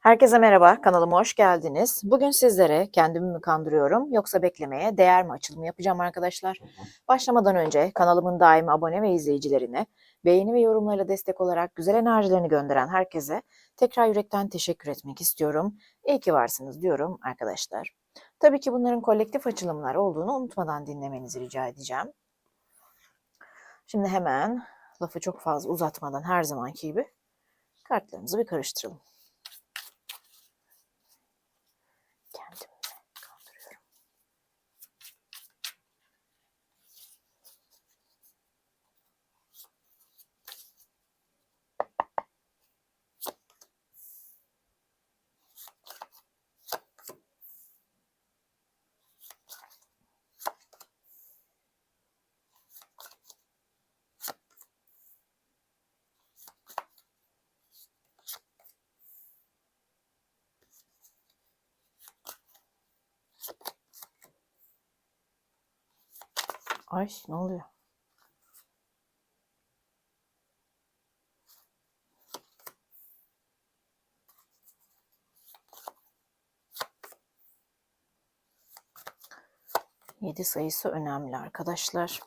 Herkese merhaba, kanalıma hoş geldiniz. Bugün sizlere kendimi mi kandırıyorum yoksa beklemeye değer mi açılımı yapacağım arkadaşlar. Başlamadan önce kanalımın daimi abone ve izleyicilerine, beğeni ve yorumlarla destek olarak güzel enerjilerini gönderen herkese tekrar yürekten teşekkür etmek istiyorum. İyi ki varsınız diyorum arkadaşlar. Tabii ki bunların kolektif açılımlar olduğunu unutmadan dinlemenizi rica edeceğim. Şimdi hemen lafı çok fazla uzatmadan her zamanki gibi kartlarımızı bir karıştıralım. Ay ne oluyor? Yedi sayısı önemli arkadaşlar.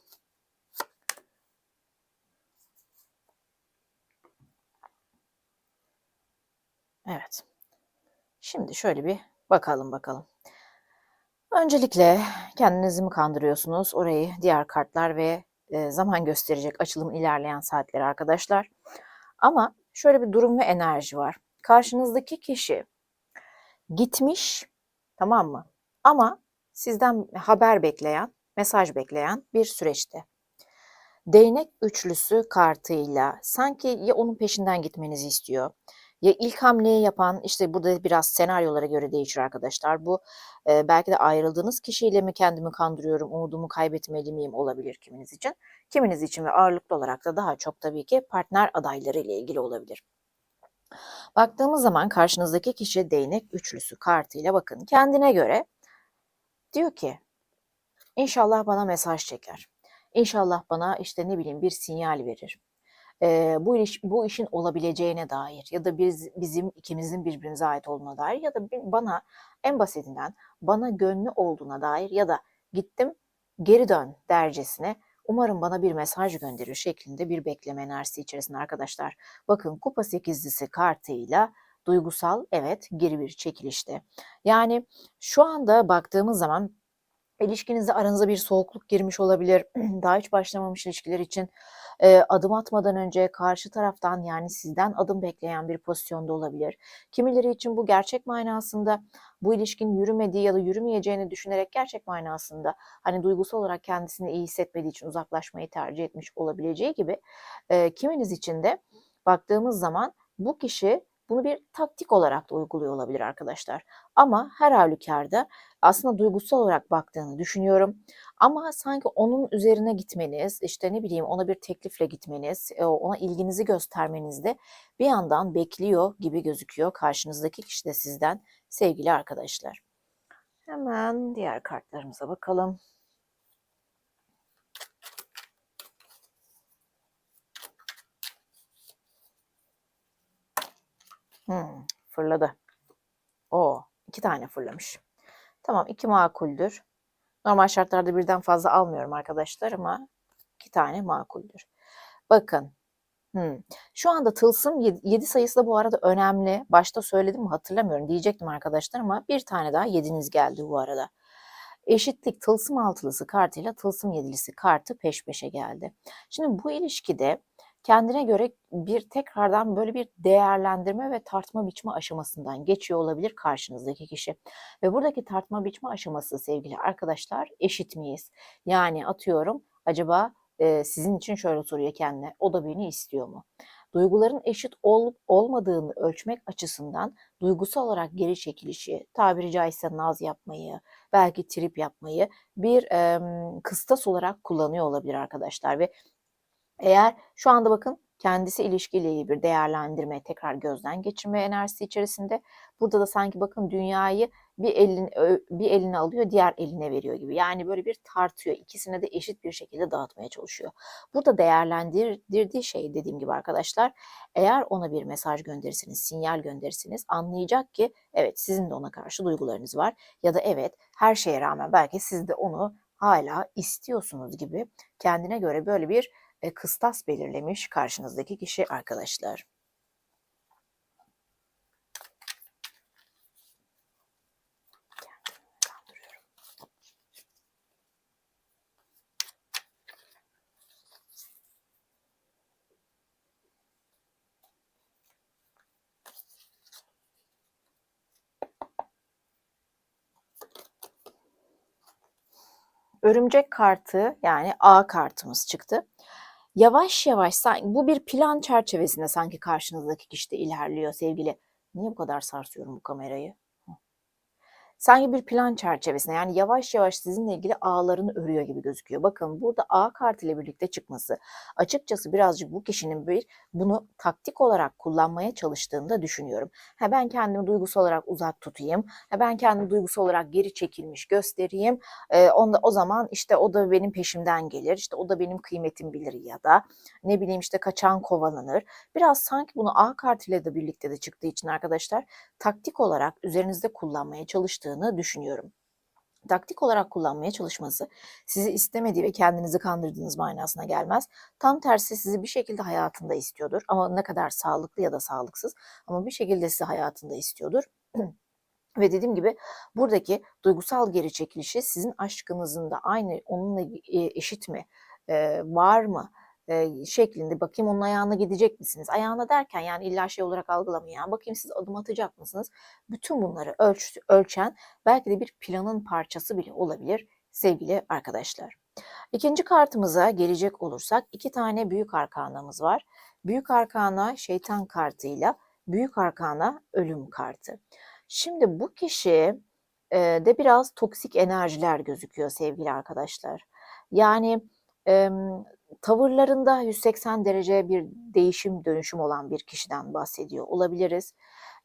Evet. Şimdi şöyle bir bakalım bakalım. Öncelikle kendinizi mi kandırıyorsunuz? Orayı diğer kartlar ve e, zaman gösterecek açılımın ilerleyen saatleri arkadaşlar. Ama şöyle bir durum ve enerji var. Karşınızdaki kişi gitmiş, tamam mı? Ama sizden haber bekleyen, mesaj bekleyen bir süreçte. Değnek üçlüsü kartıyla sanki ya onun peşinden gitmenizi istiyor ya ilk hamleyi yapan işte burada biraz senaryolara göre değişir arkadaşlar. Bu e, belki de ayrıldığınız kişiyle mi kendimi kandırıyorum, umudumu kaybetmeli miyim olabilir kiminiz için. Kiminiz için ve ağırlıklı olarak da daha çok tabii ki partner adayları ile ilgili olabilir. Baktığımız zaman karşınızdaki kişi değnek üçlüsü kartıyla bakın kendine göre diyor ki inşallah bana mesaj çeker. İnşallah bana işte ne bileyim bir sinyal verir e, bu iş bu işin olabileceğine dair ya da biz bizim ikimizin birbirimize ait olduğuna dair ya da bana en basitinden bana gönlü olduğuna dair ya da gittim geri dön dercesine umarım bana bir mesaj gönderir şeklinde bir bekleme enerjisi içerisinde arkadaşlar. Bakın kupa sekizlisi kartıyla duygusal evet geri bir çekilişte. Yani şu anda baktığımız zaman ilişkinizde aranıza bir soğukluk girmiş olabilir. Daha hiç başlamamış ilişkiler için e, adım atmadan önce karşı taraftan yani sizden adım bekleyen bir pozisyonda olabilir. Kimileri için bu gerçek manasında bu ilişkin yürümediği ya da yürümeyeceğini düşünerek gerçek manasında hani duygusal olarak kendisini iyi hissetmediği için uzaklaşmayı tercih etmiş olabileceği gibi e, kiminiz için de baktığımız zaman bu kişi bunu bir taktik olarak da uyguluyor olabilir arkadaşlar. Ama her halükarda aslında duygusal olarak baktığını düşünüyorum. Ama sanki onun üzerine gitmeniz, işte ne bileyim ona bir teklifle gitmeniz, ona ilginizi göstermeniz de bir yandan bekliyor gibi gözüküyor karşınızdaki kişi de sizden sevgili arkadaşlar. Hemen diğer kartlarımıza bakalım. Hmm, fırladı. O iki tane fırlamış. Tamam iki makuldür. Normal şartlarda birden fazla almıyorum arkadaşlar ama iki tane makuldür. Bakın Hmm. Şu anda tılsım 7 sayısı da bu arada önemli. Başta söyledim mi hatırlamıyorum diyecektim arkadaşlar ama bir tane daha 7'niz geldi bu arada. Eşitlik tılsım altılısı kartıyla tılsım yedilisi kartı peş peşe geldi. Şimdi bu ilişkide kendine göre bir tekrardan böyle bir değerlendirme ve tartma biçme aşamasından geçiyor olabilir karşınızdaki kişi. Ve buradaki tartma biçme aşaması sevgili arkadaşlar eşit miyiz? Yani atıyorum acaba e, sizin için şöyle soruyor kendine o da beni istiyor mu? Duyguların eşit olup olmadığını ölçmek açısından duygusal olarak geri çekilişi, tabiri caizse naz yapmayı, belki trip yapmayı bir e, kıstas olarak kullanıyor olabilir arkadaşlar ve eğer şu anda bakın kendisi ilişkiyle ilgili bir değerlendirme, tekrar gözden geçirme enerjisi içerisinde. Burada da sanki bakın dünyayı bir elin bir eline alıyor, diğer eline veriyor gibi. Yani böyle bir tartıyor. İkisine de eşit bir şekilde dağıtmaya çalışıyor. Burada değerlendirdiği şey dediğim gibi arkadaşlar, eğer ona bir mesaj gönderirsiniz, sinyal gönderirsiniz, anlayacak ki evet sizin de ona karşı duygularınız var ya da evet her şeye rağmen belki siz de onu hala istiyorsunuz gibi kendine göre böyle bir e, kıstas belirlemiş karşınızdaki kişi arkadaşlar. Örümcek kartı yani A kartımız çıktı. Yavaş yavaş bu bir plan çerçevesinde sanki karşınızdaki kişi de ilerliyor sevgili. Niye bu kadar sarsıyorum bu kamerayı? Sanki bir plan çerçevesinde yani yavaş yavaş sizinle ilgili ağlarını örüyor gibi gözüküyor. Bakın burada ağ kartı ile birlikte çıkması açıkçası birazcık bu kişinin bir bunu taktik olarak kullanmaya çalıştığını da düşünüyorum. Ha ben kendimi duygusal olarak uzak tutayım. Ha ben kendimi duygusal olarak geri çekilmiş göstereyim. Ee, onda, o zaman işte o da benim peşimden gelir. İşte o da benim kıymetim bilir ya da ne bileyim işte kaçan kovalanır. Biraz sanki bunu A kartıyla da birlikte de çıktığı için arkadaşlar taktik olarak üzerinizde kullanmaya çalıştığı çalıştığını düşünüyorum. Taktik olarak kullanmaya çalışması sizi istemediği ve kendinizi kandırdığınız manasına gelmez. Tam tersi sizi bir şekilde hayatında istiyordur ama ne kadar sağlıklı ya da sağlıksız ama bir şekilde sizi hayatında istiyordur. Ve dediğim gibi buradaki duygusal geri çekilişi sizin aşkınızın da aynı onunla eşit mi, var mı, e, şeklinde bakayım onun ayağına gidecek misiniz? Ayağına derken yani illa şey olarak algılamayın. bakayım siz adım atacak mısınız? Bütün bunları ölç, ölçen belki de bir planın parçası bile olabilir sevgili arkadaşlar. İkinci kartımıza gelecek olursak iki tane büyük arkanamız var. Büyük arkana şeytan kartıyla büyük arkana ölüm kartı. Şimdi bu kişi de biraz toksik enerjiler gözüküyor sevgili arkadaşlar. Yani tavırlarında 180 derece bir değişim dönüşüm olan bir kişiden bahsediyor olabiliriz.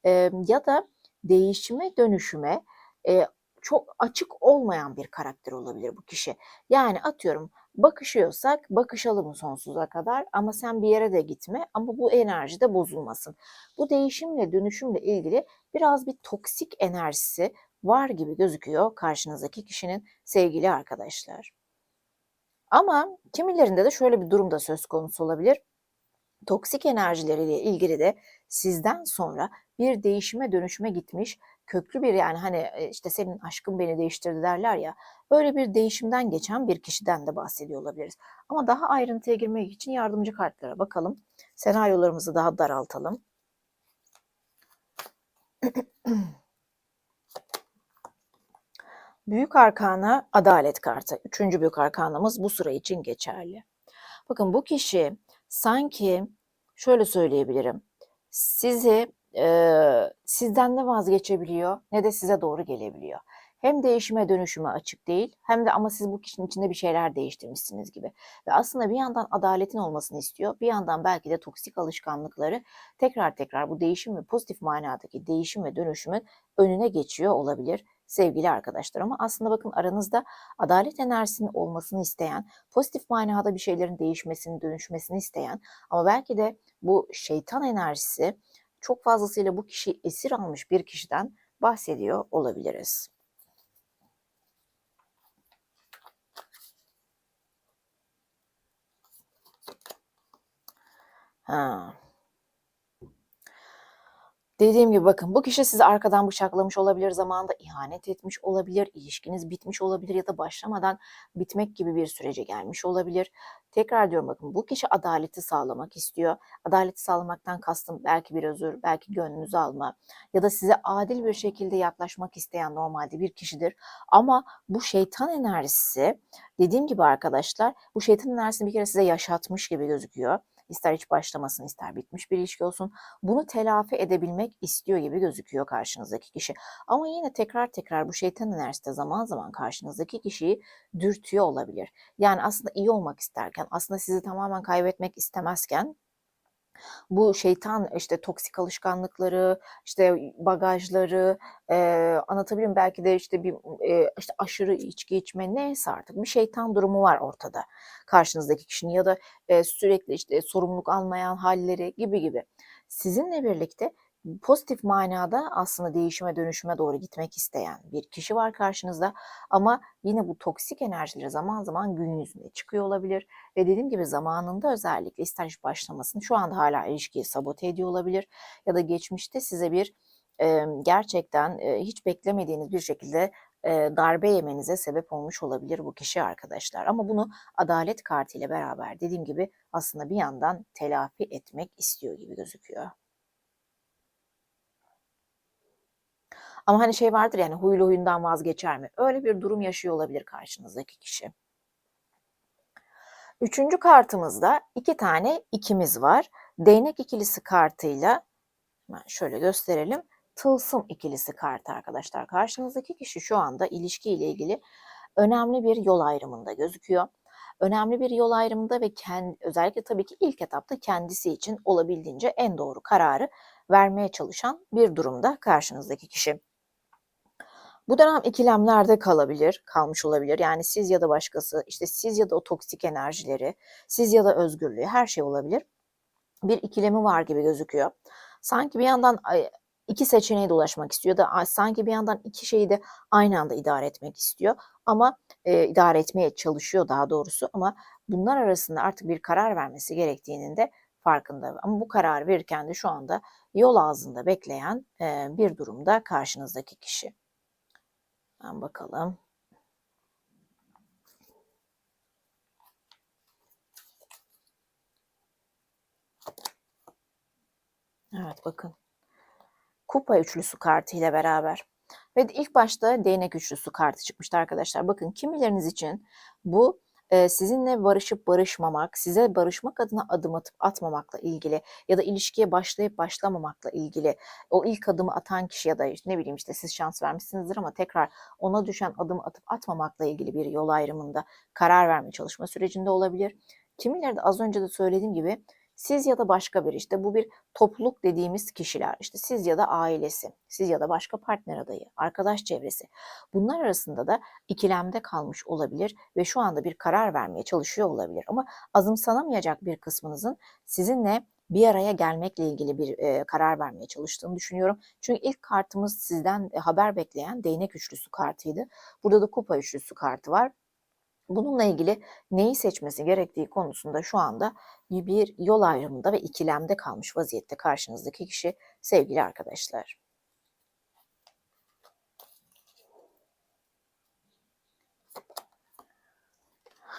E, ya da değişime dönüşüme e, çok açık olmayan bir karakter olabilir bu kişi. Yani atıyorum bakışıyorsak bakışalım sonsuza kadar ama sen bir yere de gitme ama bu enerji de bozulmasın. Bu değişimle dönüşümle ilgili biraz bir toksik enerjisi var gibi gözüküyor karşınızdaki kişinin sevgili arkadaşlar. Ama kimilerinde de şöyle bir durum da söz konusu olabilir. Toksik enerjileriyle ilgili de sizden sonra bir değişime dönüşüme gitmiş köklü bir yani hani e, işte senin aşkın beni değiştirdi derler ya öyle bir değişimden geçen bir kişiden de bahsediyor olabiliriz. Ama daha ayrıntıya girmek için yardımcı kartlara bakalım. Senaryolarımızı daha daraltalım. Büyük arkana adalet kartı. Üçüncü büyük arkanamız bu sıra için geçerli. Bakın bu kişi sanki şöyle söyleyebilirim. Sizi e, sizden ne vazgeçebiliyor ne de size doğru gelebiliyor. Hem değişime dönüşüme açık değil hem de ama siz bu kişinin içinde bir şeyler değiştirmişsiniz gibi. Ve aslında bir yandan adaletin olmasını istiyor. Bir yandan belki de toksik alışkanlıkları tekrar tekrar bu değişim ve pozitif manadaki değişim ve dönüşümün önüne geçiyor olabilir sevgili arkadaşlar. Ama aslında bakın aranızda adalet enerjisinin olmasını isteyen, pozitif manada bir şeylerin değişmesini, dönüşmesini isteyen ama belki de bu şeytan enerjisi çok fazlasıyla bu kişi esir almış bir kişiden bahsediyor olabiliriz. Ha. Dediğim gibi bakın bu kişi sizi arkadan bıçaklamış olabilir, zamanında ihanet etmiş olabilir, ilişkiniz bitmiş olabilir ya da başlamadan bitmek gibi bir sürece gelmiş olabilir. Tekrar diyorum bakın bu kişi adaleti sağlamak istiyor. Adaleti sağlamaktan kastım belki bir özür, belki gönlünüzü alma ya da size adil bir şekilde yaklaşmak isteyen normalde bir kişidir. Ama bu şeytan enerjisi dediğim gibi arkadaşlar bu şeytan enerjisini bir kere size yaşatmış gibi gözüküyor ister hiç başlamasın ister bitmiş bir ilişki olsun bunu telafi edebilmek istiyor gibi gözüküyor karşınızdaki kişi. Ama yine tekrar tekrar bu şeytan enerjisi de zaman zaman karşınızdaki kişiyi dürtüyor olabilir. Yani aslında iyi olmak isterken aslında sizi tamamen kaybetmek istemezken Bu şeytan işte toksik alışkanlıkları, işte bagajları, eee, anlatabiliyor muyum? Belki de işte bir, eee, işte aşırı içki içme neyse artık bir şeytan durumu var ortada karşınızdaki kişinin ya da, eee, sürekli işte sorumluluk almayan halleri gibi gibi. Sizinle birlikte pozitif manada aslında değişime dönüşüme doğru gitmek isteyen bir kişi var karşınızda ama yine bu toksik enerjileri zaman zaman gün yüzüne çıkıyor olabilir ve dediğim gibi zamanında özellikle ister iş başlamasını şu anda hala ilişkiyi sabote ediyor olabilir ya da geçmişte size bir e, gerçekten e, hiç beklemediğiniz bir şekilde e, darbe yemenize sebep olmuş olabilir bu kişi arkadaşlar. Ama bunu adalet kartıyla beraber dediğim gibi aslında bir yandan telafi etmek istiyor gibi gözüküyor. Ama hani şey vardır yani huylu huyundan vazgeçer mi? Öyle bir durum yaşıyor olabilir karşınızdaki kişi. Üçüncü kartımızda iki tane ikimiz var. Değnek ikilisi kartıyla hemen şöyle gösterelim. Tılsım ikilisi kartı arkadaşlar. Karşınızdaki kişi şu anda ilişki ile ilgili önemli bir yol ayrımında gözüküyor. Önemli bir yol ayrımında ve kendi, özellikle tabii ki ilk etapta kendisi için olabildiğince en doğru kararı vermeye çalışan bir durumda karşınızdaki kişi. Bu dönem ikilemlerde kalabilir, kalmış olabilir. Yani siz ya da başkası, işte siz ya da o toksik enerjileri, siz ya da özgürlüğü her şey olabilir. Bir ikilemi var gibi gözüküyor. Sanki bir yandan iki seçeneğe de ulaşmak istiyor da sanki bir yandan iki şeyi de aynı anda idare etmek istiyor. Ama e, idare etmeye çalışıyor daha doğrusu ama bunlar arasında artık bir karar vermesi gerektiğinin de farkında. Ama bu karar verirken de şu anda yol ağzında bekleyen e, bir durumda karşınızdaki kişi. Hemen bakalım. Evet bakın. Kupa üçlüsü kartı ile beraber. Ve ilk başta değnek üçlüsü kartı çıkmıştı arkadaşlar. Bakın kimileriniz için bu sizinle barışıp barışmamak, size barışmak adına adım atıp atmamakla ilgili ya da ilişkiye başlayıp başlamamakla ilgili o ilk adımı atan kişi ya da işte ne bileyim işte siz şans vermişsinizdir ama tekrar ona düşen adım atıp atmamakla ilgili bir yol ayrımında karar verme çalışma sürecinde olabilir. Kimileri de az önce de söylediğim gibi siz ya da başka bir işte bu bir topluluk dediğimiz kişiler işte siz ya da ailesi, siz ya da başka partner adayı, arkadaş çevresi. Bunlar arasında da ikilemde kalmış olabilir ve şu anda bir karar vermeye çalışıyor olabilir. Ama azımsanamayacak bir kısmınızın sizinle bir araya gelmekle ilgili bir e, karar vermeye çalıştığını düşünüyorum. Çünkü ilk kartımız sizden e, haber bekleyen değnek üçlüsü kartıydı. Burada da kupa üçlüsü kartı var. Bununla ilgili neyi seçmesi gerektiği konusunda şu anda bir yol ayrımında ve ikilemde kalmış vaziyette karşınızdaki kişi sevgili arkadaşlar.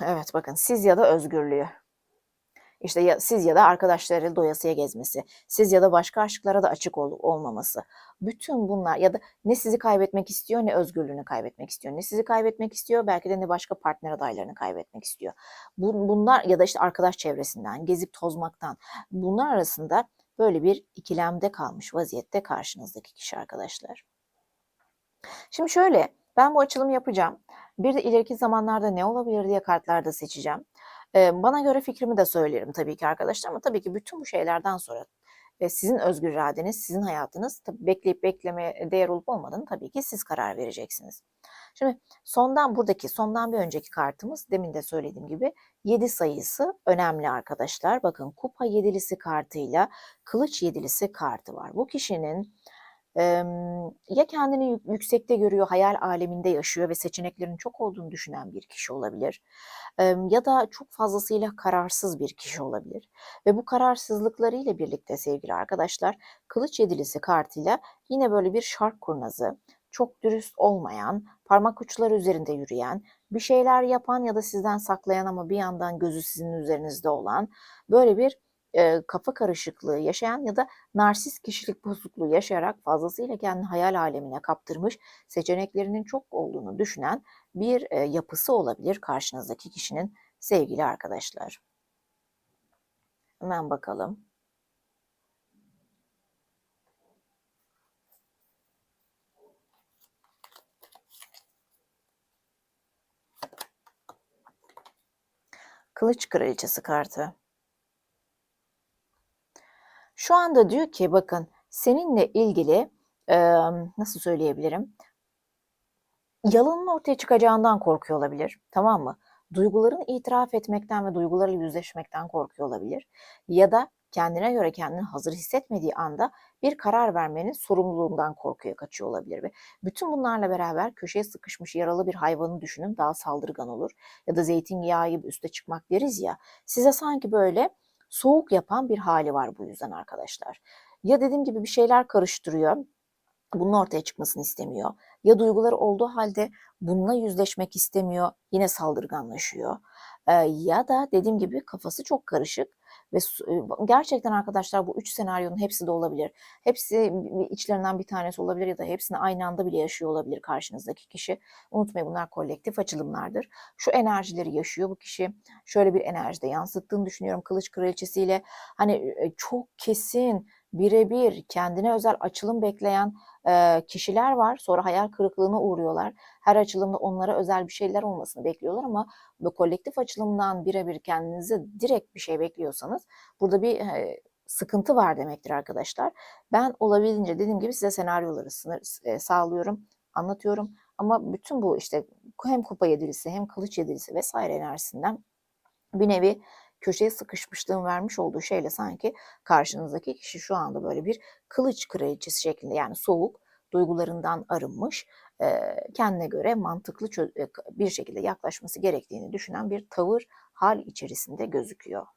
Evet bakın siz ya da özgürlüğü. İşte ya, siz ya da arkadaşları doyasıya gezmesi, siz ya da başka aşklara da açık ol, olmaması. Bütün bunlar ya da ne sizi kaybetmek istiyor ne özgürlüğünü kaybetmek istiyor. Ne sizi kaybetmek istiyor belki de ne başka partner adaylarını kaybetmek istiyor. Bunlar ya da işte arkadaş çevresinden, gezip tozmaktan bunlar arasında böyle bir ikilemde kalmış vaziyette karşınızdaki kişi arkadaşlar. Şimdi şöyle ben bu açılımı yapacağım. Bir de ileriki zamanlarda ne olabilir diye kartlarda seçeceğim. Bana göre fikrimi de söylerim tabii ki arkadaşlar ama tabii ki bütün bu şeylerden sonra ve sizin özgür iradeniz, sizin hayatınız tabii bekleyip beklemeye değer olup olmadığını tabii ki siz karar vereceksiniz. Şimdi sondan buradaki sondan bir önceki kartımız demin de söylediğim gibi 7 sayısı önemli arkadaşlar. Bakın kupa yedilisi kartıyla kılıç yedilisi kartı var. Bu kişinin ya kendini yüksekte görüyor, hayal aleminde yaşıyor ve seçeneklerin çok olduğunu düşünen bir kişi olabilir. Ya da çok fazlasıyla kararsız bir kişi olabilir. Ve bu kararsızlıklarıyla birlikte sevgili arkadaşlar, Kılıç Yedilisi kartıyla yine böyle bir şark kurnazı, çok dürüst olmayan, parmak uçları üzerinde yürüyen, bir şeyler yapan ya da sizden saklayan ama bir yandan gözü sizin üzerinizde olan böyle bir e, kafa karışıklığı yaşayan ya da narsist kişilik bozukluğu yaşayarak fazlasıyla kendini hayal alemine kaptırmış, seçeneklerinin çok olduğunu düşünen bir e, yapısı olabilir karşınızdaki kişinin sevgili arkadaşlar. Hemen bakalım. Kılıç Kraliçesi kartı. Şu anda diyor ki bakın seninle ilgili nasıl söyleyebilirim? Yalanın ortaya çıkacağından korkuyor olabilir, tamam mı? Duygularını itiraf etmekten ve duygularıyla yüzleşmekten korkuyor olabilir. Ya da kendine göre kendini hazır hissetmediği anda bir karar vermenin sorumluluğundan korkuya kaçıyor olabilir ve bütün bunlarla beraber köşeye sıkışmış yaralı bir hayvanı düşünün daha saldırgan olur. Ya da zeytinyağı gibi üste çıkmak deriz ya size sanki böyle soğuk yapan bir hali var bu yüzden arkadaşlar. Ya dediğim gibi bir şeyler karıştırıyor bunun ortaya çıkmasını istemiyor. Ya duyguları olduğu halde bununla yüzleşmek istemiyor, yine saldırganlaşıyor. Ya da dediğim gibi kafası çok karışık ve gerçekten arkadaşlar bu üç senaryonun hepsi de olabilir. Hepsi içlerinden bir tanesi olabilir ya da hepsini aynı anda bile yaşıyor olabilir karşınızdaki kişi. Unutmayın bunlar kolektif açılımlardır. Şu enerjileri yaşıyor bu kişi. Şöyle bir enerjide yansıttığını düşünüyorum kılıç kraliçesiyle. Hani çok kesin birebir kendine özel açılım bekleyen e, kişiler var. Sonra hayal kırıklığına uğruyorlar. Her açılımda onlara özel bir şeyler olmasını bekliyorlar ama bu kolektif açılımdan birebir kendinize direkt bir şey bekliyorsanız burada bir e, sıkıntı var demektir arkadaşlar. Ben olabildiğince dediğim gibi size senaryoları sınır, e, sağlıyorum, anlatıyorum. Ama bütün bu işte hem kupa yedilisi hem kılıç yedilisi vesaire enerjisinden bir nevi köşeye sıkışmışlığın vermiş olduğu şeyle sanki karşınızdaki kişi şu anda böyle bir kılıç kraliçesi şeklinde yani soğuk, duygularından arınmış, kendine göre mantıklı bir şekilde yaklaşması gerektiğini düşünen bir tavır, hal içerisinde gözüküyor.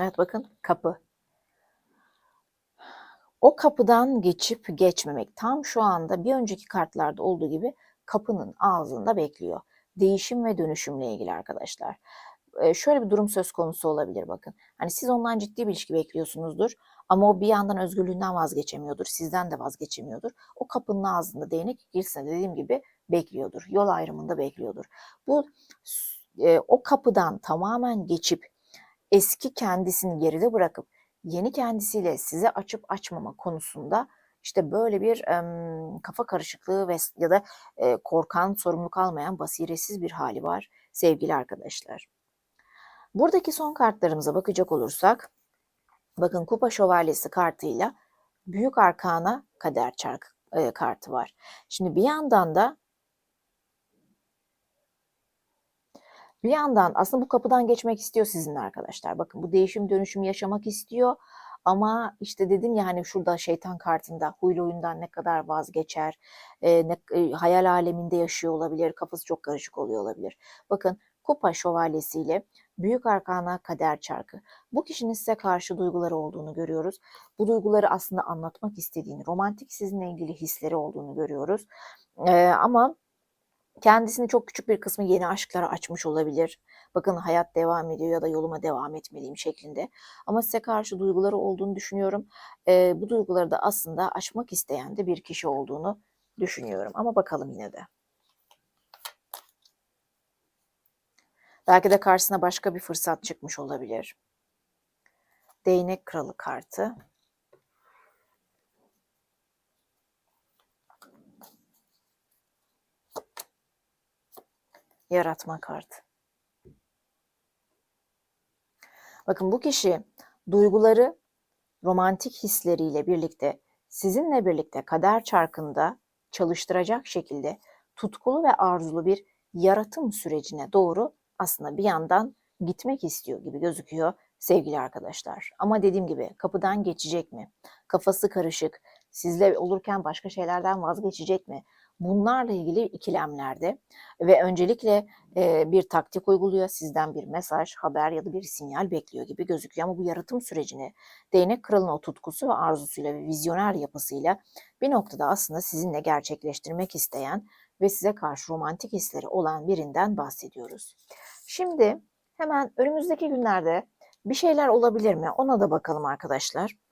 Evet bakın kapı o kapıdan geçip geçmemek tam şu anda bir önceki kartlarda olduğu gibi kapının ağzında bekliyor. Değişim ve dönüşümle ilgili arkadaşlar. Ee, şöyle bir durum söz konusu olabilir bakın. Hani siz ondan ciddi bir ilişki bekliyorsunuzdur ama o bir yandan özgürlüğünden vazgeçemiyordur, sizden de vazgeçemiyordur. O kapının ağzında değnek girsin dediğim gibi bekliyordur. Yol ayrımında bekliyordur. Bu e, o kapıdan tamamen geçip eski kendisini geride bırakıp yeni kendisiyle size açıp açmama konusunda işte böyle bir e, kafa karışıklığı ve ya da e, korkan, sorumluluk almayan, basiretsiz bir hali var sevgili arkadaşlar. Buradaki son kartlarımıza bakacak olursak, bakın Kupa Şövalyesi kartıyla Büyük Arkana Kader Çarkı e, kartı var. Şimdi bir yandan da Bir yandan aslında bu kapıdan geçmek istiyor sizinle arkadaşlar. Bakın bu değişim dönüşüm yaşamak istiyor. Ama işte dedim ya hani şurada şeytan kartında huylu oyundan ne kadar vazgeçer, e, ne, e, hayal aleminde yaşıyor olabilir, kafası çok karışık oluyor olabilir. Bakın Kupa şövalyesiyle Büyük Arkana Kader Çarkı. Bu kişinin size karşı duyguları olduğunu görüyoruz. Bu duyguları aslında anlatmak istediğini, romantik sizinle ilgili hisleri olduğunu görüyoruz. Ee, ama Kendisini çok küçük bir kısmı yeni aşklara açmış olabilir. Bakın hayat devam ediyor ya da yoluma devam etmeliyim şeklinde. Ama size karşı duyguları olduğunu düşünüyorum. E, bu duyguları da aslında aşmak isteyen de bir kişi olduğunu düşünüyorum. Ama bakalım yine de. Belki de karşısına başka bir fırsat çıkmış olabilir. Değnek kralı kartı. Yaratma kartı. Bakın bu kişi duyguları romantik hisleriyle birlikte sizinle birlikte kader çarkında çalıştıracak şekilde tutkulu ve arzulu bir yaratım sürecine doğru aslında bir yandan gitmek istiyor gibi gözüküyor sevgili arkadaşlar. Ama dediğim gibi kapıdan geçecek mi? Kafası karışık. Sizle olurken başka şeylerden vazgeçecek mi? Bunlarla ilgili ikilemlerde ve öncelikle e, bir taktik uyguluyor. Sizden bir mesaj, haber ya da bir sinyal bekliyor gibi gözüküyor. Ama bu yaratım sürecini değnek kralının o tutkusu ve arzusuyla ve vizyoner yapısıyla bir noktada aslında sizinle gerçekleştirmek isteyen ve size karşı romantik hisleri olan birinden bahsediyoruz. Şimdi hemen önümüzdeki günlerde bir şeyler olabilir mi? Ona da bakalım arkadaşlar.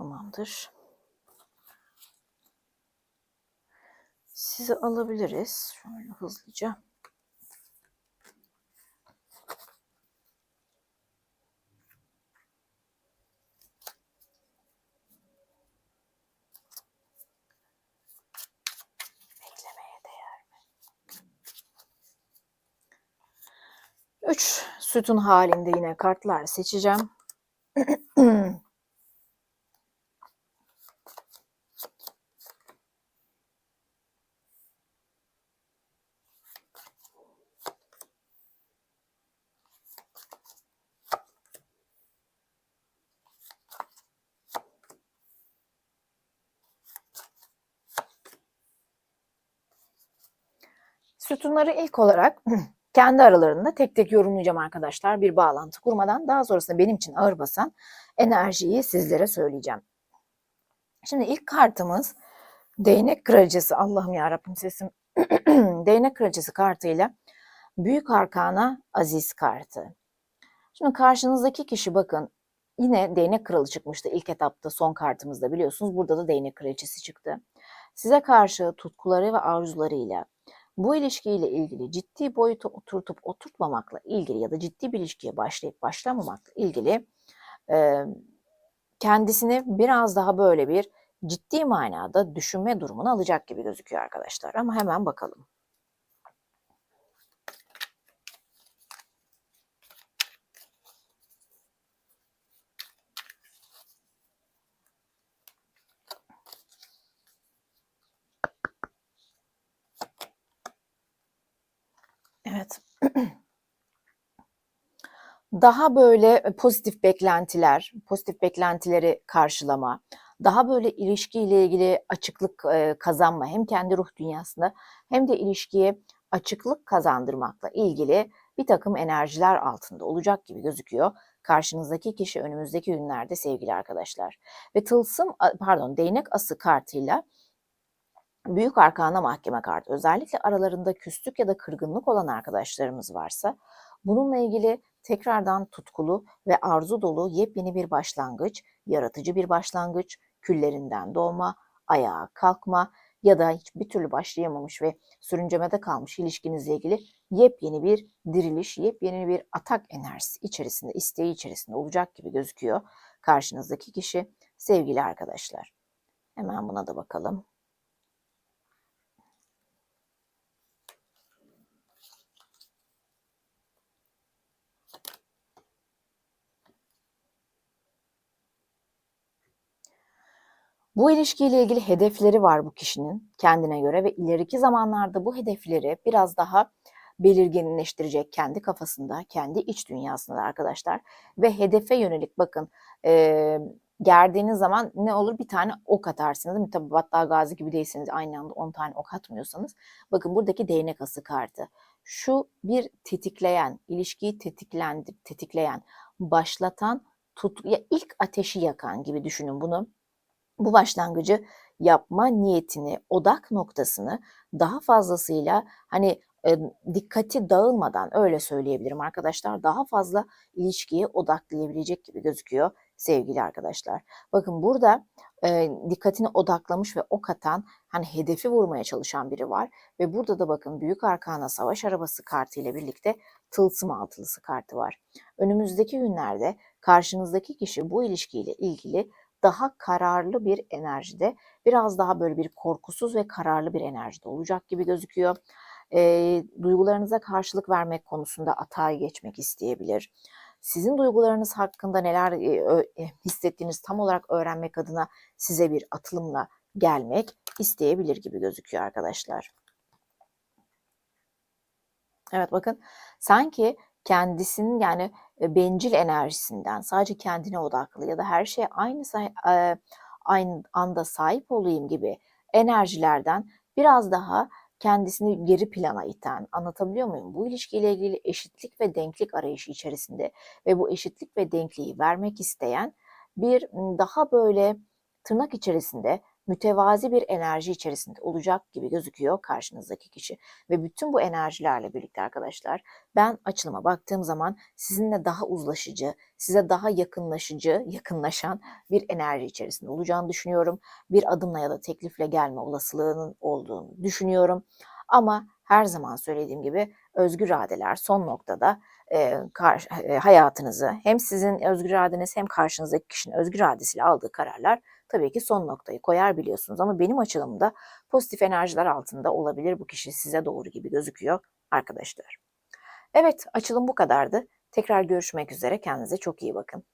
Tamamdır. sizi alabiliriz. Şöyle hızlıca. Beklemeye değer mi? Üç sütun halinde yine kartlar seçeceğim. Sütunları ilk olarak kendi aralarında tek tek yorumlayacağım arkadaşlar bir bağlantı kurmadan. Daha sonrasında benim için ağır basan enerjiyi sizlere söyleyeceğim. Şimdi ilk kartımız Değnek Kraliçesi. Allah'ım ya Rabbim sesim. Değnek Kraliçesi kartıyla Büyük Arkana Aziz kartı. Şimdi karşınızdaki kişi bakın yine Değnek Kralı çıkmıştı ilk etapta son kartımızda biliyorsunuz. Burada da Değnek Kraliçesi çıktı. Size karşı tutkuları ve arzularıyla bu ilişkiyle ilgili ciddi boyuta oturtup oturtmamakla ilgili ya da ciddi bir ilişkiye başlayıp başlamamakla ilgili e, kendisini biraz daha böyle bir ciddi manada düşünme durumunu alacak gibi gözüküyor arkadaşlar. Ama hemen bakalım. Evet. Daha böyle pozitif beklentiler, pozitif beklentileri karşılama, daha böyle ilişkiyle ilgili açıklık kazanma hem kendi ruh dünyasında hem de ilişkiye açıklık kazandırmakla ilgili bir takım enerjiler altında olacak gibi gözüküyor. Karşınızdaki kişi önümüzdeki günlerde sevgili arkadaşlar. Ve tılsım pardon değnek ası kartıyla Büyük arkana mahkeme kartı. Özellikle aralarında küslük ya da kırgınlık olan arkadaşlarımız varsa bununla ilgili tekrardan tutkulu ve arzu dolu yepyeni bir başlangıç, yaratıcı bir başlangıç, küllerinden doğma, ayağa kalkma ya da hiçbir türlü başlayamamış ve sürüncemede kalmış ilişkinizle ilgili yepyeni bir diriliş, yepyeni bir atak enerjisi içerisinde, isteği içerisinde olacak gibi gözüküyor karşınızdaki kişi sevgili arkadaşlar. Hemen buna da bakalım. Bu ilişkiyle ilgili hedefleri var bu kişinin kendine göre ve ileriki zamanlarda bu hedefleri biraz daha belirginleştirecek kendi kafasında, kendi iç dünyasında arkadaşlar. Ve hedefe yönelik bakın e, gerdiğiniz zaman ne olur bir tane ok atarsınız. Tabii Battal Gazi gibi değilseniz aynı anda 10 tane ok atmıyorsanız. Bakın buradaki değnek ası kartı. Şu bir tetikleyen, ilişkiyi tetiklendir, tetikleyen, başlatan, tut, ya ilk ateşi yakan gibi düşünün bunu bu başlangıcı yapma niyetini, odak noktasını daha fazlasıyla hani e, dikkati dağılmadan öyle söyleyebilirim arkadaşlar daha fazla ilişkiye odaklayabilecek gibi gözüküyor sevgili arkadaşlar. Bakın burada e, dikkatini odaklamış ve ok atan hani hedefi vurmaya çalışan biri var ve burada da bakın büyük arkana savaş arabası kartı ile birlikte tılsım altılısı kartı var. Önümüzdeki günlerde karşınızdaki kişi bu ilişkiyle ilgili daha kararlı bir enerjide, biraz daha böyle bir korkusuz ve kararlı bir enerjide olacak gibi gözüküyor. E, duygularınıza karşılık vermek konusunda atağa geçmek isteyebilir. Sizin duygularınız hakkında neler e, hissettiğiniz tam olarak öğrenmek adına size bir atılımla gelmek isteyebilir gibi gözüküyor arkadaşlar. Evet bakın sanki kendisinin yani bencil enerjisinden sadece kendine odaklı ya da her şeye aynı aynı anda sahip olayım gibi enerjilerden biraz daha kendisini geri plana iten, anlatabiliyor muyum? Bu ilişkiyle ilgili eşitlik ve denklik arayışı içerisinde ve bu eşitlik ve denkliği vermek isteyen bir daha böyle tırnak içerisinde mütevazi bir enerji içerisinde olacak gibi gözüküyor karşınızdaki kişi. Ve bütün bu enerjilerle birlikte arkadaşlar ben açılıma baktığım zaman sizinle daha uzlaşıcı, size daha yakınlaşıcı, yakınlaşan bir enerji içerisinde olacağını düşünüyorum. Bir adımla ya da teklifle gelme olasılığının olduğunu düşünüyorum. Ama her zaman söylediğim gibi özgür iradeler son noktada e, kar, e, hayatınızı hem sizin özgür iradeniz hem karşınızdaki kişinin özgür iradesiyle aldığı kararlar tabii ki son noktayı koyar biliyorsunuz. Ama benim açılımda pozitif enerjiler altında olabilir bu kişi size doğru gibi gözüküyor arkadaşlar. Evet açılım bu kadardı. Tekrar görüşmek üzere. Kendinize çok iyi bakın.